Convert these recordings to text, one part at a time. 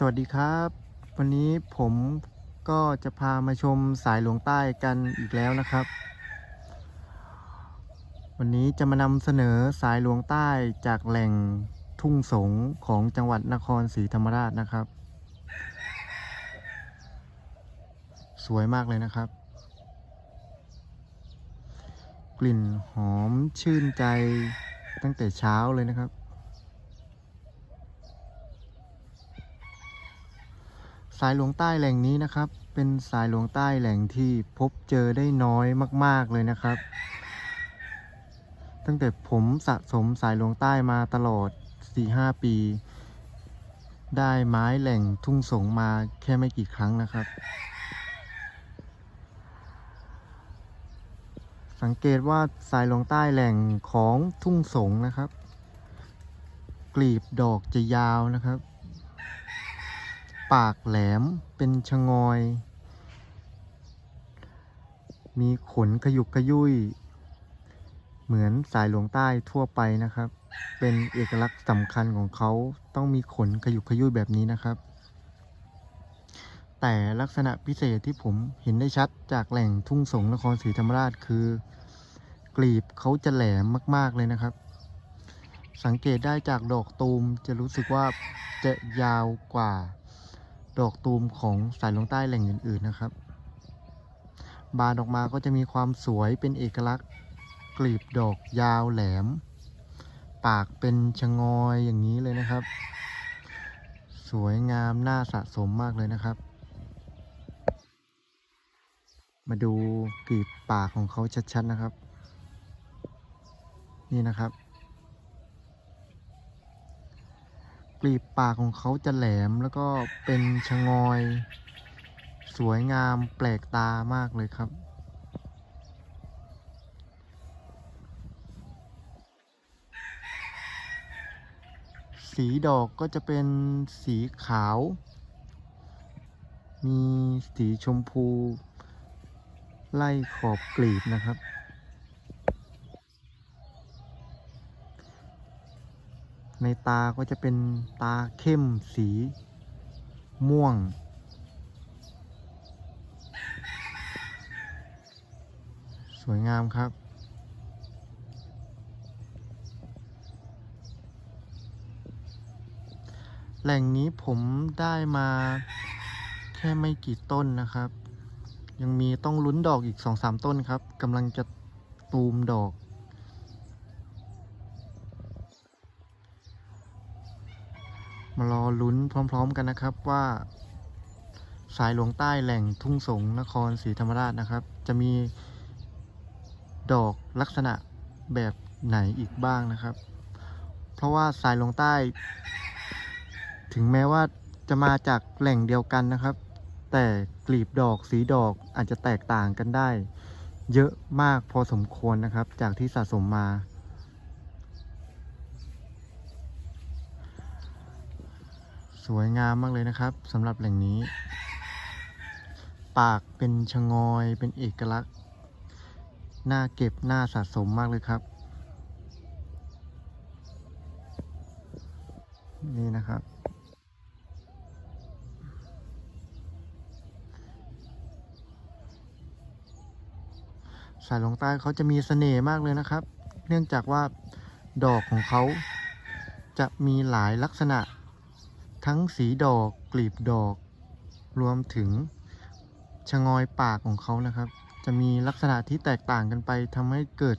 สวัสดีครับ วันนี้ผมก็จะพามาชมสายหลวงใต้กันอีกแล้วนะครับ วันนี้จะมานำเสนอสายหลวงใต้จากแหล่งทุ่งสงของจังหวัดนครศรีธรรมราชนะครับ สวยมากเลยนะครับ กลิ่นหอมชื่นใจตั้งแต่เช้าเลยนะครับ สายหลวงใต้แหล่งนี้นะครับ เป็นสายหลวงใต้แหล่งที่พบเจอได้น้อยมาก ๆเลยนะครับ ตั้งแต่ผมสะสมสายหลวงใต้มาตลอด 4-5 ปี ได้ไม้แหล่งทุ่งสงมาแค่ไม่กี่ครั้งนะครับ สังเกตว่าสายหลวงใต้แหล่งของทุ่งสงนะครับ กลีบดอกจะยาวนะครับ ปากแหลมเป็นชะงอย มีขนขยุกขยุย เหมือนสายหลวงใต้ทั่วไปนะครับ เป็นเอกลักษณ์สำคัญของเขาต้องมีขนขยุกขยุยแบบนี้นะครับ แต่ลักษณะพิเศษที่ผมเห็นได้ชัดจากแหล่งทุ่งสงนครศรีธรรมราชคือ กลีบเขาจะแหลมมาก ๆเลยนะครับสังเกตได้จากดอกตูมจะรู้สึกว่าจะยาวกว่า ดอกตูมของสายลงใต้แหล่งอื่น ๆนะครับ บานออกมาก็จะมีความสวยเป็นเอกลักษณ์ กลีบดอกยาวแหลม ปากเป็นชะงอยอย่างนี้เลยนะครับ สวยงามน่าสะสมมากเลยนะครับ มาดูกลีบปากของเขาชัดๆนะครับ นี่นะครับ กลีบปากของเขาจะแหลมแล้วก็เป็นชะงอย สวยงามแปลกตามากเลยครับ สีดอกก็จะเป็นสีขาว มีสีชมพู ไล่ขอบกลีบนะครับ ในตาก็จะเป็นตาเข้มสี ม่วง สวยงามครับ แหล่งนี้ผมได้มาแค่ไม่กี่ต้นนะครับ ยังมีต้องลุ้นดอกอีกสองสามต้นครับกำลังจะตูมดอก มารอลุ้นพร้อม ๆ กันนะครับว่า สายหลวงใต้แหล่งทุ่งสงนครศรีธรรมราชนะครับ จะมีดอกลักษณะแบบไหนอีกบ้างนะครับ เพราะว่าสายหลวงใต้ ถึงแม้ว่าจะมาจากแหล่งเดียวกันนะครับ แต่กลีบดอกสีดอกอาจจะแตกต่างกันได้ เยอะมากพอสมควรนะครับ จากที่สะสมมา สวยงามมากเลยนะครับสำหรับแหล่งนี้ ปากเป็นชะงอยเป็นเอกลักษณ์น่าเก็บน่าสะสมมากเลยครับ นี่นะครับ สายหลวงใต้เขาจะมีเสน่ห์มากเลยนะครับ เนื่องจากว่าดอกของเขาจะมีหลายลักษณะ ทั้งสีดอกกลีบดอก รวมถึงชะงอยปากของเขานะครับ จะมีลักษณะที่แตกต่างกันไปทำให้เกิด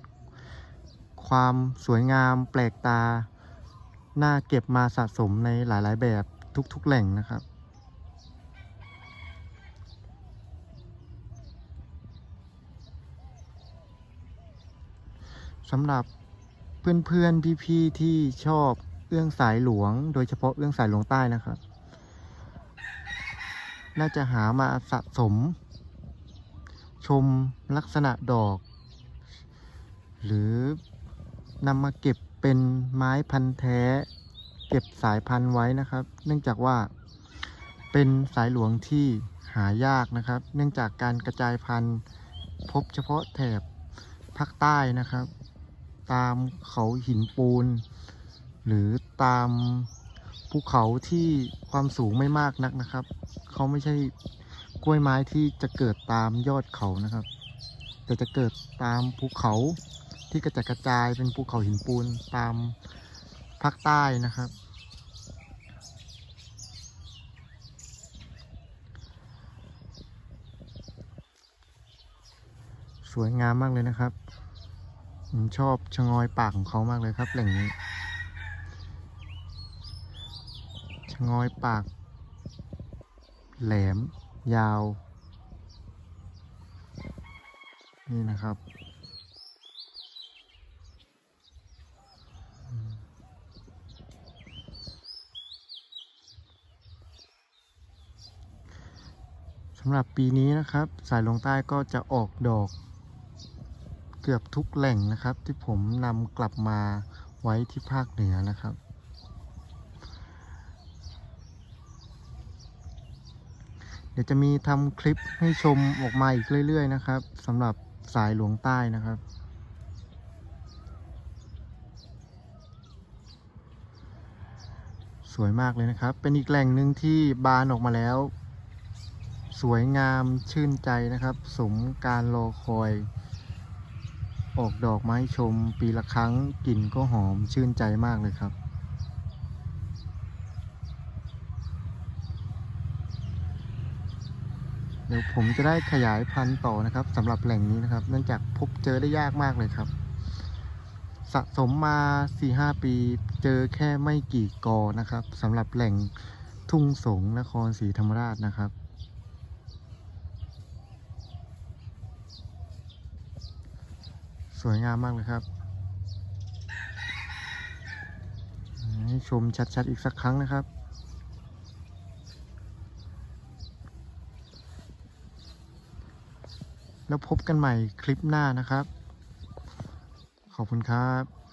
ความสวยงามแปลกตา น่าเก็บมาสะสมในหลาย ๆ แบบทุก ๆ แหล่งนะครับ สำหรับเพื่อน ๆ พี่ ๆ ที่ชอบ เอื้องสายหลวง โดยเฉพาะเอื้องสายหลวงใต้นะครับ น่าจะหามาสะสม ชมลักษณะดอก หรือนำมาเก็บเป็นไม้พันธุ์แท้ เก็บสายพันธุ์ไว้นะครับ เนื่องจากว่าเป็นสายหลวงที่หายากนะครับ เนื่องจากการกระจายพันธุ์พบเฉพาะแถบภาคใต้นะครับ ตามเขาหินปูน หรือตามภูเขาที่ความสูงไม่มากนักนะครับ เขาไม่ใช่กล้วยไม้ที่จะเกิดตามยอดเขานะครับ แต่จะเกิดตามภูเขาที่กระจัดกระจายเป็นภูเขาหินปูนตามภาคใต้นะครับ สวยงามมากเลยนะครับ ผมชอบชะงอยปากของเขามากเลยครับแหล่งนี้ งอยปาก แหลม ยาว นี่นะครับ สำหรับปีนี้นะครับ สายลงใต้ก็จะออกดอกเกือบทุกแหล่งนะครับ ที่ผมนำกลับมาไว้ที่ภาคเหนือนะครับ ดี๋ยวจะมีทำคลิปให้ชมออกมาอีกเรื่อย ๆ นะครับสำหรับสายหลวงใต้นะครับ สวยมากเลยนะครับ เป็นอีกแหล่งหนึ่งที่บานออกมาแล้ว สวยงามชื่นใจนะครับ สมการรอคอย ออกดอกไม้ชมปีละครั้งกลิ่นก็หอมชื่นใจมากเลยครับ เดี๋ยวผมจะได้ขยายพันธุ์ต่อนะครับสำหรับแหล่งนี้นะครับ เนื่องจากพบเจอได้ยากมากเลยครับ สะสมมา4-5ปีเจอแค่ไม่กี่กอนะครับสำหรับแหล่งทุ่งสงนครศรีธรรมราชนะครับ สวยงามมากเลยครับ ให้ชมชัดๆอีกสักครั้งนะครับ แล้วพบกันใหม่คลิปหน้านะครับ ขอบคุณครับ